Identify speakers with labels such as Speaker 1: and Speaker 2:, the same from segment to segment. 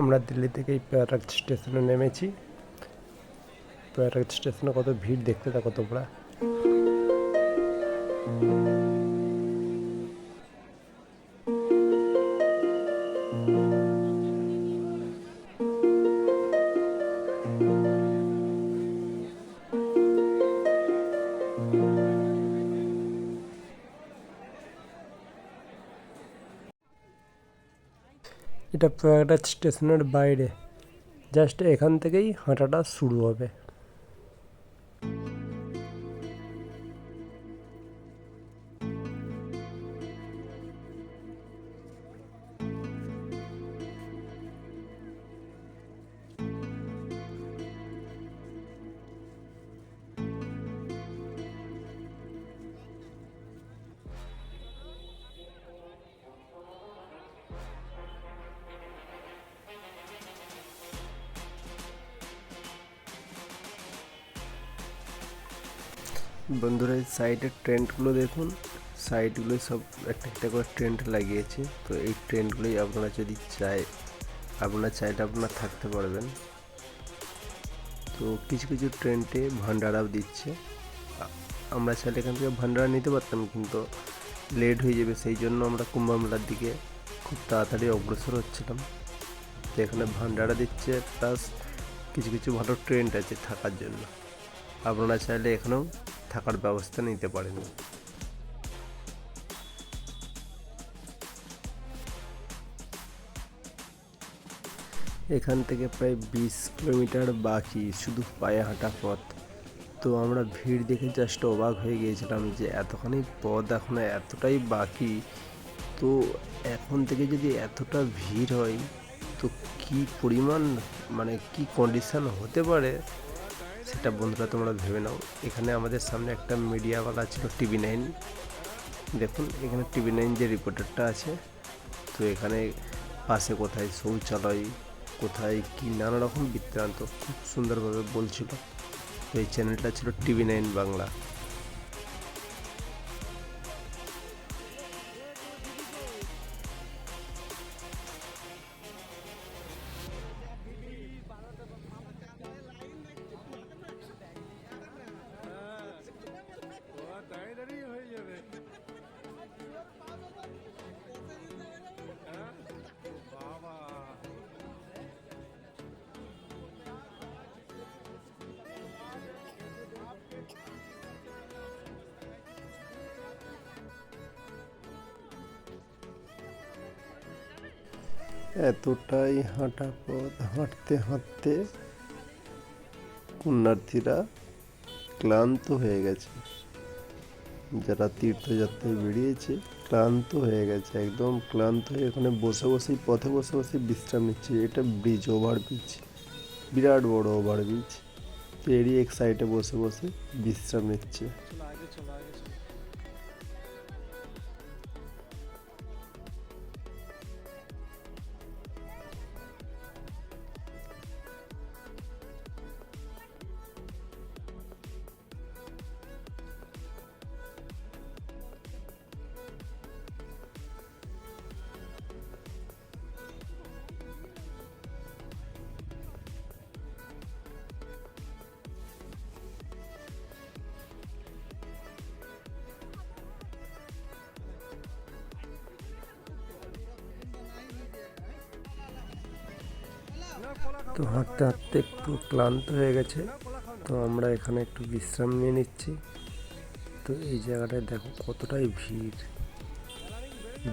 Speaker 1: আমরা দিল্লি থেকেই প্যারাক স্টেশনে নেমেছি। প্যারাক স্টেশনে কত ভিড় দেখতে থাকো তোমরা এটা প্রয়াগরাজ স্টেশনের বাইরে। জাস্ট এখান থেকেই হাঁটাটা শুরু হবে। বন্ধুরা, এই সাইডের ট্রেন্ডগুলো দেখুন। সাইডগুলো সব একটা একটা করে ট্রেন্ড লাগিয়েছে। তো এই ট্রেন্ডগুলোই আপনারা যদি চাই আপনারা চাইলে আপনারা থাকতে পারবেন। তো কিছু কিছু ট্রেন্ডে ভান্ডারাও দিচ্ছে। আমরা চাইলে এখান থেকে ভান্ডারা নিতে পারতাম, কিন্তু লেট হয়ে যাবে, সেই জন্য আমরা কুম্ভমেলার দিকে খুব তাড়াতাড়ি অগ্রসর হচ্ছিলাম। তো এখানে ভান্ডারা দিচ্ছে প্লাস কিছু কিছু ভালো ট্রেন্ড আছে থাকার জন্য। আপনারা চাইলে এখানেও থাকার ব্যবস্থা নিতে পারেন। এখান থেকে প্রায় বিশ কিলোমিটার বাকি, শুধু পায়ে হাঁটা পথ। তো আমরা ভিড় দেখে জাস্ট অবাক হয়ে গিয়েছিলাম যে এতখানি পথ এখনও এতটাই বাকি। তো এখন থেকে যদি এতটা ভিড় হয়, তো কি পরিমাণ মানে কি কন্ডিশন হতে পারে? সেটা বন্ধুরা তোমরা ভেবে নাও। এখানে আমাদের সামনে একটা মিডিয়াওয়ালা ছিল টিভি নাইন। দেখুন, এখানে টিভি নাইন যে রিপোর্টারটা আছে, তো এখানে পাশে কোথায় শৌচালয়, কোথায় কী নানা রকম বৃত্তান্ত খুব সুন্দরভাবে বলছিল। তো এই চ্যানেলটা ছিল টিভি নাইন বাংলা। এতটাই হাঁটা পথ, হাঁটতে হাঁটতে পুণ্যার্থীরা ক্লান্ত হয়ে গেছে। যারা তীর্থযাত্রায় বেরিয়েছে, ক্লান্ত হয়ে গেছে, একদম ক্লান্ত হয়ে এখানে বসে বসেই, পথে বসে বসে বিশ্রাম নিচ্ছে। এটা ব্রিজ ওভার ব্রিজ বিরাট বড় ওভার ব্রিজ এরই এক সাইডে বসে বসে বিশ্রাম নিচ্ছে। তো হাঁটতে হাঁটতে একটু ক্লান্ত হয়ে গেছে। তো আমরা এখানে একটু বিশ্রাম নিয়ে নিচ্ছি। তো এই জায়গাটায় দেখো কতটাই ভিড়।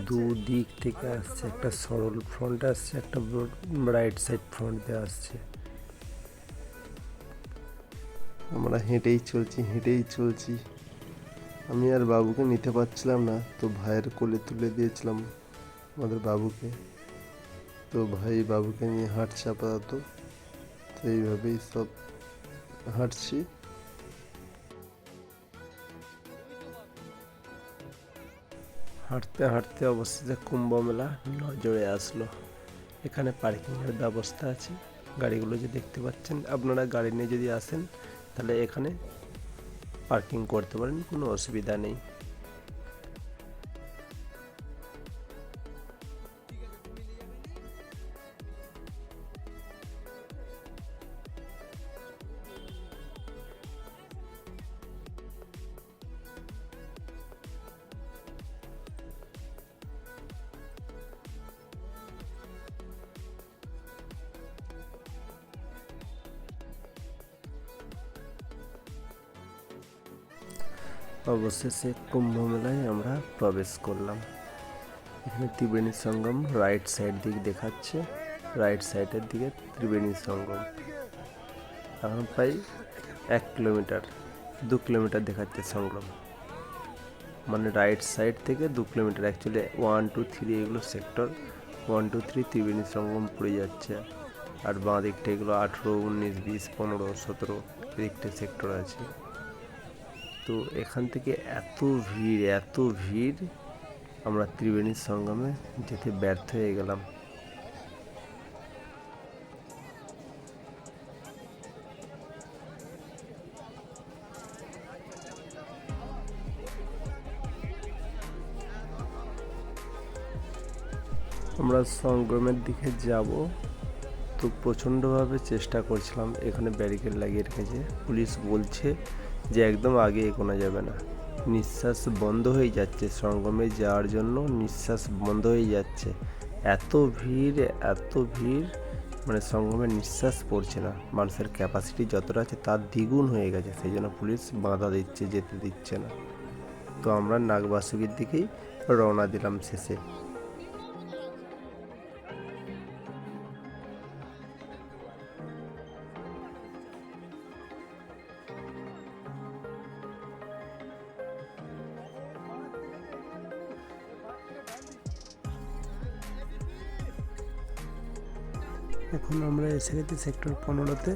Speaker 1: দুদিক থেকে আসছে একটা সরল ফ্রন্টে আসছে, একটা রাইট সাইড ফ্রন্ট আসছে। আমরা হেঁটেই চলছি হেঁটেই চলছি। আমি আর বাবুকে নিতে পারছিলাম না, তো ভাইয়ের কোলে তুলে দিয়েছিলাম আমাদের বাবুকে। তো ভাই বাবুকে নিয়ে হাঁটছে আপাতত। তো এইভাবেই সব হাঁটছি। হাঁটতে হাঁটতে অবশেষে কুম্ভ মেলা নজরে আসলো। এখানে পার্কিংয়ের ব্যবস্থা আছে। গাড়িগুলো যে দেখতে পাচ্ছেন, আপনারা গাড়ি নিয়ে যদি আসেন, তাহলে এখানে পার্কিং করতে পারেন, কোনো অসুবিধা নেই। অবশেষে কুম্ভ মেলায় আমরা প্রবেশ করলাম। এখানে ত্রিবেণী সঙ্গম রাইট সাইড দিক দেখাচ্ছে। রাইট সাইডের দিকে ত্রিবেণী সঙ্গম। এখন প্রায় এক কিলোমিটার, দু কিলোমিটার দেখাচ্ছে সঙ্গম। মানে রাইট সাইড থেকে দু kilometre actually one two three এগুলো sector one two three Triveni Sangam পড়ে যাচ্ছে। আর বাঁ দিকটা এগুলো আঠেরো, উনিশ, বিশ, পনেরো, সতেরো এদিকটা সেক্টর আছে। তো এখান থেকে এত ভিড় এত ভিড়, আমরা ত্রিবেণীর সঙ্গমে যেতে ব্যর্থ হয়ে গেলাম। আমরা সঙ্গমের দিকে যাব, তো প্রচণ্ডভাবে চেষ্টা করছিলাম এখানে ব্যারিকেড লাগিয়ে রেখেছে। পুলিশ বলছে যে একদম আগে এগোনো যাবে না। নিঃশ্বাস বন্ধ হয়ে যাচ্ছে, সঙ্গমে যাওয়ার জন্য নিঃশ্বাস বন্ধ হয়ে যাচ্ছে। এত ভিড় এত ভিড় মানে সঙ্গমে নিঃশ্বাস পড়ছে না। মানুষের ক্যাপাসিটি যতটা আছে তার দ্বিগুণ হয়ে গেছে, সেই জন্য পুলিশ বাধা দিচ্ছে, যেতে দিচ্ছে না। তো আমরা নাগবাসুকির দিকেই রওনা দিলাম শেষে। এখন আমরা এসে গেছি সেক্টর পনেরোতে।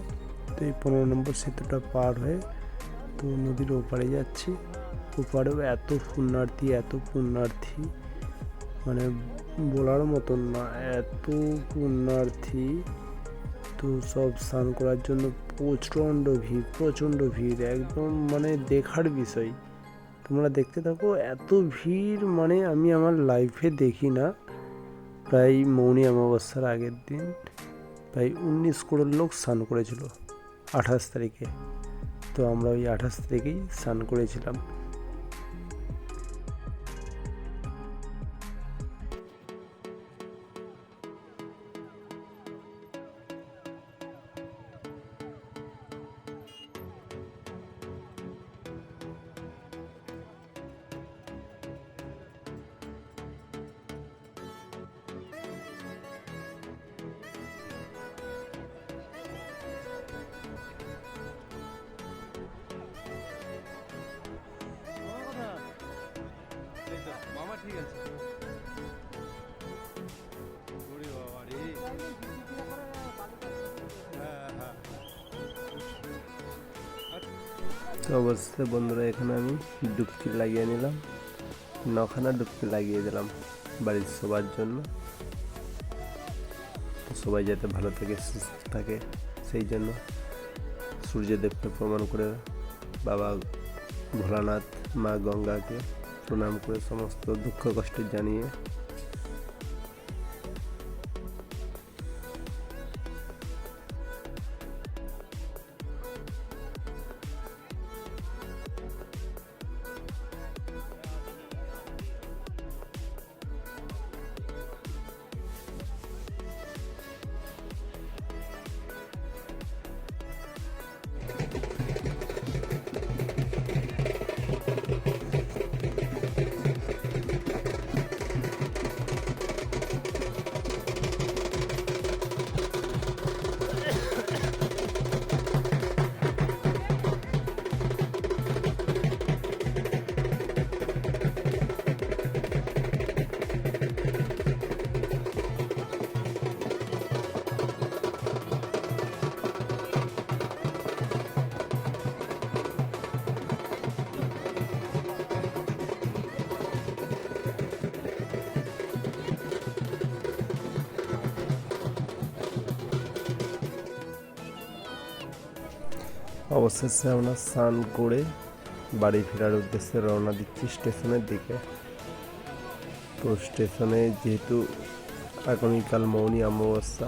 Speaker 1: তো এই পনেরো নম্বর সেতুটা পার হয়ে তো নদীর ওপারে যাচ্ছি। ওপারেও এত পুণ্যার্থী এত পুণ্যার্থী মানে বলার মতন না, এত পুণ্যার্থী। তো সব স্নান করার জন্য প্রচণ্ড ভিড় প্রচণ্ড ভিড়, একদম মানে দেখার বিষয়। তোমরা দেখতে থাকো, এত ভিড় মানে আমি আমার লাইফে দেখি না। প্রায় মৌনী অমাবস্যার আগের দিন। প্রায় উনিশ করোড় লোক স্নান করেছিল, আঠাশ তারিখে। তো আমরা ওই আঠাশ তারিখেই স্নান করেছিলাম।
Speaker 2: ঠিক আছে ওরে বাবা রে।
Speaker 1: অবশ্যই বন্ধুরা, এখানে আমি ডুবকি লাগিয়ে নিলাম। নখানা ডুবকি লাগিয়ে দিলাম বাড়ির সবার জন্য। সবাই যাতে ভালো থাকে, সুস্থ থাকে, সেই জন্য সূর্যদেবকে প্রমাণ করে বাবা ভোলানাথ মা গঙ্গাকে প্রণাম করে সমস্ত দুঃখ কষ্ট জানিয়ে অবশেষে আমরা স্নান করে বাড়ি ফেরার উদ্দেশ্যে রওনা দিচ্ছি স্টেশনের দিকে। তো স্টেশনে যেহেতু আগামীকাল মৌনী অমাবস্যা,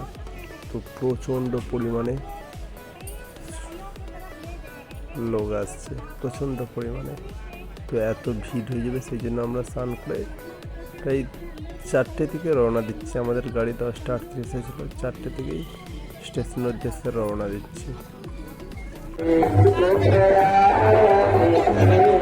Speaker 1: তো প্রচণ্ড পরিমাণে লোক আসছে, প্রচণ্ড পরিমাণে। তো এত ভিড় হয়ে যাবে, সেই জন্য আমরা স্নান করে প্রায় চারটে থেকে রওনা দিচ্ছি। আমাদের গাড়ি দশটা আটত্রিশে ছিল চারটে থেকেই স্টেশনের উদ্দেশ্যে রওনা দিচ্ছি।
Speaker 2: Thank you.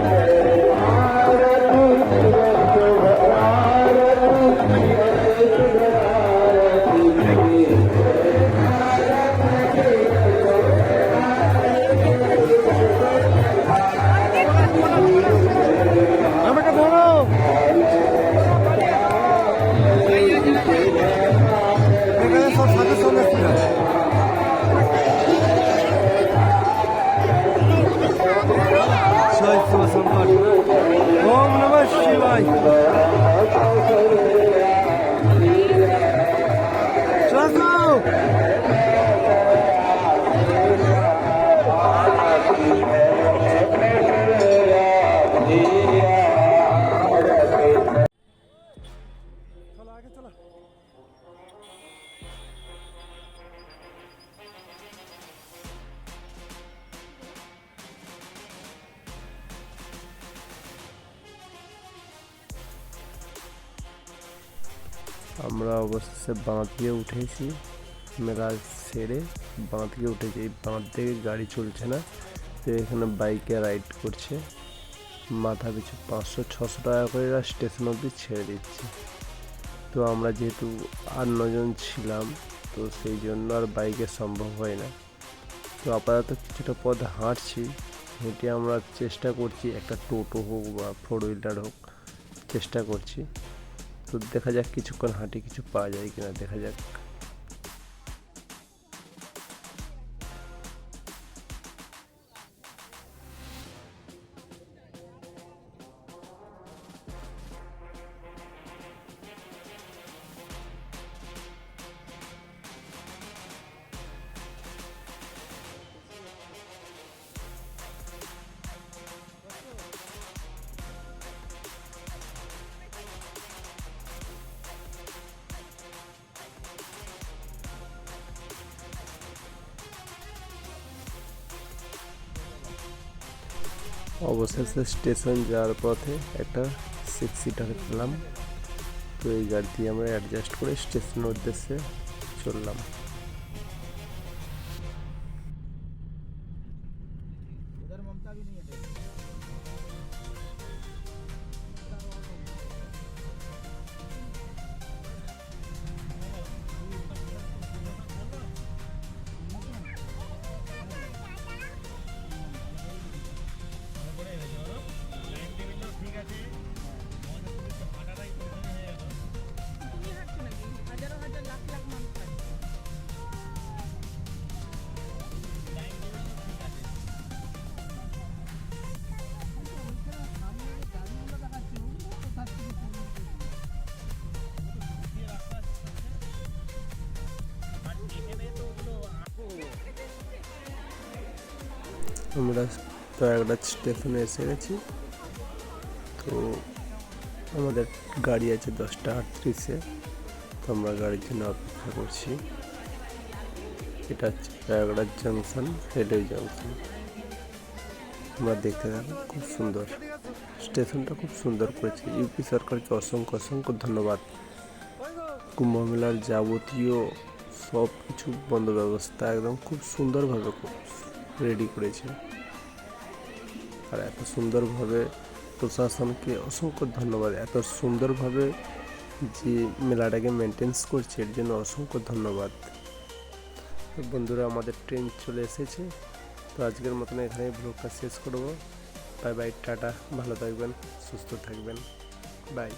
Speaker 1: আমরা অবশেষে বাঁধ দিয়ে উঠেছি। মেলা সেরে বাঁধ দিয়ে উঠেছি। এই বাঁধ থেকে গাড়ি চলছে না। তো এখানে বাইকে রাইড করছে। মাথা পিছু পাঁচশো, ছশো টাকা করে এরা স্টেশন অবধি ছেড়ে দিচ্ছে। তো আমরা যেহেতু আট নজন ছিলাম, তো সেই জন্য আর বাইকে সম্ভব হয় না। তো আপাতত কিছুটা পথ হাঁটছি। হেঁটে আমরা চেষ্টা করছি, একটা টোটো হোক বা ফোর হুইলার হোক, চেষ্টা করছি। তো দেখা যাক কিছুক্ষণ হাঁটি কিছু পাওয়া যায় কিনা দেখা যাক। অবশেষে স্টেশন যাওয়ার পথে একটা সিক্স সিটার পেলাম। তো এই গাড়িটি আমরা অ্যাডজাস্ট করে স্টেশনের উদ্দেশ্যে চললাম। আমরা প্রয়াগরাজ স্টেশনে এসে গেছি। তো আমাদের গাড়ি আছে দশটা আটত্রিশে। তো আমরা গাড়ির জন্য অপেক্ষা করছি। এটা হচ্ছে প্রয়াগরাজ জাংশন রেলওয়ে জাংশন। আমরা দেখতে থাকো, খুব সুন্দর। স্টেশনটা খুব সুন্দর করেছে। ইউপি সরকারকে অসংখ্য অসংখ্য ধন্যবাদ। কুম্ভ মেলার যাবতীয় সব কিছু বন্ধ ব্যবস্থা একদম খুব সুন্দরভাবে রেডি করেছে। আর এত সুন্দরভাবে প্রশাসনকে অসংখ্য ধন্যবাদ। এত সুন্দরভাবে যে মেলাটাকে মেনটেন্স করছে, এর জন্য অসংখ্য ধন্যবাদ। বন্ধুরা, আমাদের ট্রেন চলে এসেছে। তো আজকের মতন এখানে ব্লগটা শেষ করব। Bye bye tata. ভালো থাকবেন, সুস্থ থাকবেন। বাই